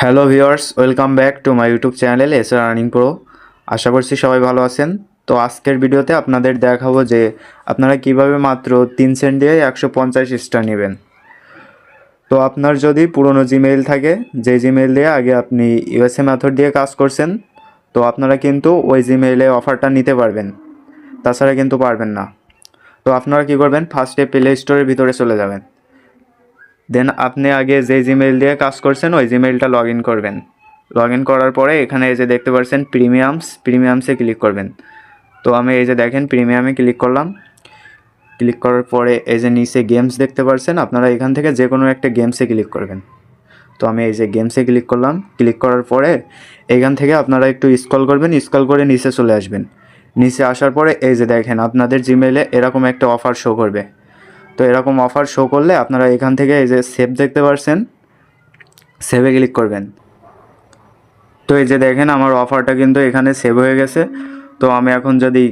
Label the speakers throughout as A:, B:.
A: Hello viewers welcome back to my YouTube channel S R earning pro আশা করছি সবাই ভালো আছেন। তো আজকের ভিডিওতে আপনাদের দেখাবো যে আপনারা কীভাবে মাত্র তিন সেন্ট দিয়ে একশো পঞ্চাশ স্টার নেবেন। তো আপনার যদি পুরনো জিমেইল থাকে, যে জিমেইল দিয়ে আগে আপনি ইউএসএ মেথড দিয়ে কাজ করছেন, তো আপনারা কিন্তু ওই জিমেইলে অফারটা নিতে পারবেন। তাছাড়া কিন্তু পারবেন না। তো আপনারা কী করবেন ফার্স্টে প্লে স্টোরের ভিতরে চলে যাবেন। দেন আপনি আগে যে জিমেইল দিয়ে কাজ করছেন, ওই জিমেইলটা লগ ইন করবেন। লগ ইন করার পরে এখানে এই যে দেখতে পাচ্ছেন প্রিমিয়ামস প্রিমিয়ামসে ক্লিক করবেন। তো আমি এই যে দেখেন প্রিমিয়ামে ক্লিক করলাম। ক্লিক করার পরে এই যে নিচে গেমস দেখতে পাচ্ছেন আপনারা এখান থেকে যে কোনো একটা গেমসে ক্লিক করবেন। তো আমি এই যে গেমসে ক্লিক করলাম। ক্লিক করার পরে এখান থেকে আপনারা একটু স্ক্রল করবেন স্ক্রল করে নিচে চলে আসবেন। নিচে আসার পরে এই যে দেখেন, আপনাদের জিমেইলে এরকম একটা অফার শো করবে। তো এরকম অফার শো করলে আপনারা এখান থেকে এই যে সেভ দেখতে পারছেন সেভে ক্লিক করবেন। তো এই যে দেখেন আমার অফারটা কিন্তু এখানে সেভ হয়ে গেছে। তো আমি এখন যদি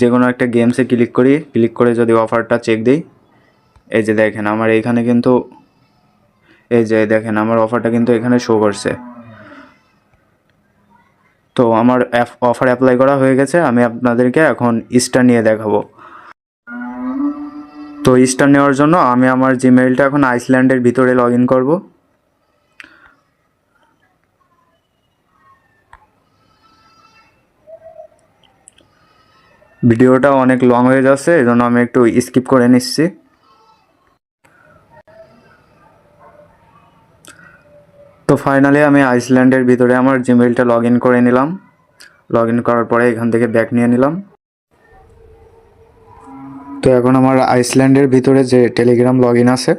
A: যে কোনো একটা গেমসে ক্লিক করি ক্লিক করে যদি অফারটা চেক দিই, এই যে দেখেন আমার এইখানে কিন্তু, এই যে দেখেন আমার অফারটা কিন্তু এখানে শো করছে। তো আমার অফার অ্যাপ্লাই করা হয়ে গেছে, আমি আপনাদেরকে এখন স্টার নিয়ে দেখাবো। তো স্টার নেওয়ার জন্য আমি আমার জিমেইলটা এখন আইসল্যান্ডের ভিতরে লগ ইন করব। ভিডিওটা অনেক লং হয়ে যাচ্ছে এই জন্য আমি একটু স্কিপ করে নিচ্ছি। তো ফাইনালি আমি আইসল্যান্ডের ভিতরে আমার জিমেইলটা লগ ইন করে নিলাম। লগ ইন করার পরে এখান থেকে ব্যাক নিয়ে নিলাম। তো এখন আমার আইসল্যান্ডের ভিতরে যে টেলিগ্রাম লগ ইন আছে,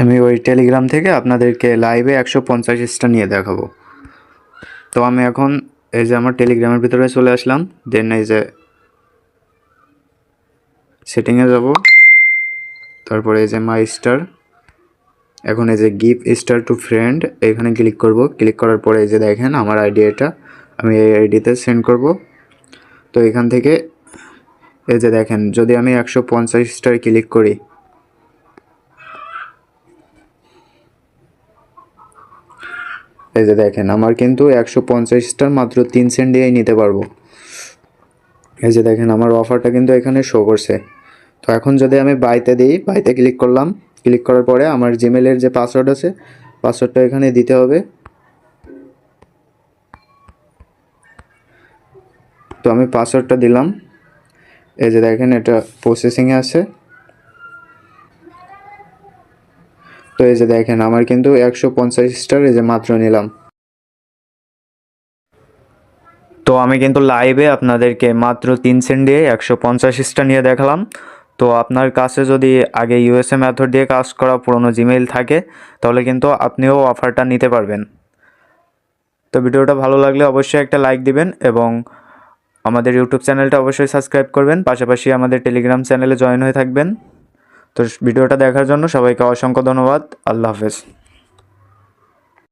A: আমি ওই টেলিগ্রাম থেকে আপনাদেরকে লাইভে একশো পঞ্চাশ স্টার নিয়ে দেখাবো। তো আমি এখন এই যে আমার টেলিগ্রামের ভিতরে চলে আসলাম দেন এই যে সেটিংয়ে যাব, তারপরে এই যে মাই স্টার এখন এই যে গিভ স্টার টু ফ্রেন্ড এখানে ক্লিক করব ক্লিক করার পরে এই যে দেখেন আমার আইডি এটা, আমি এই আইডিতে সেন্ড করব। তো এখান থেকে এই যে দেখেন, যদি আমি একশো পঞ্চাশ স্টার ক্লিক করি, এই যে দেখেন, আমার কিন্তু একশো পঞ্চাশটার মাত্র তিন সেন্ট দিয়েই নিতে পারব। এই যে দেখেন, আমার অফারটা কিন্তু এখানে শো করছে। তো এখন যদি আমি বাইতে দিই বাইতে ক্লিক করলাম ক্লিক করার পরে আমার জিমেলের যে পাসওয়ার্ড আছে পাসওয়ার্ডটা এখানে দিতে হবে। তো আমি পাসওয়ার্ডটা দিলাম। এই যে দেখেন, এটা প্রসেসিংয়ে আছে। তো এই যে দেখেন, আমার কিন্তু একশো পঞ্চাশ স্টার এই যে মাত্র নিলাম। তো আমি কিন্তু লাইভে আপনাদেরকে মাত্র তিন সেন্ট দিয়ে একশো পঞ্চাশ স্টার নিয়ে দেখালাম। তো আপনার কাছে যদি আগে ইউএসএ মেথড দিয়ে কাজ করা পুরনো জিমেইল থাকে, তাহলে কিন্তু আপনিও অফারটা নিতে পারবেন। তো ভিডিওটা ভালো লাগলে অবশ্যই একটা লাইক দিবেন এবং আমাদের ইউটিউব চ্যানেলটা অবশ্যই সাবস্ক্রাইব করবেন। পাশাপাশি আমাদের টেলিগ্রাম চ্যানেলে জয়েন হয়ে থাকবেন। তো ভিডিওটা দেখার জন্য সবাইকে অসংখ্য ধন্যবাদ। আল্লাহ হাফেজ।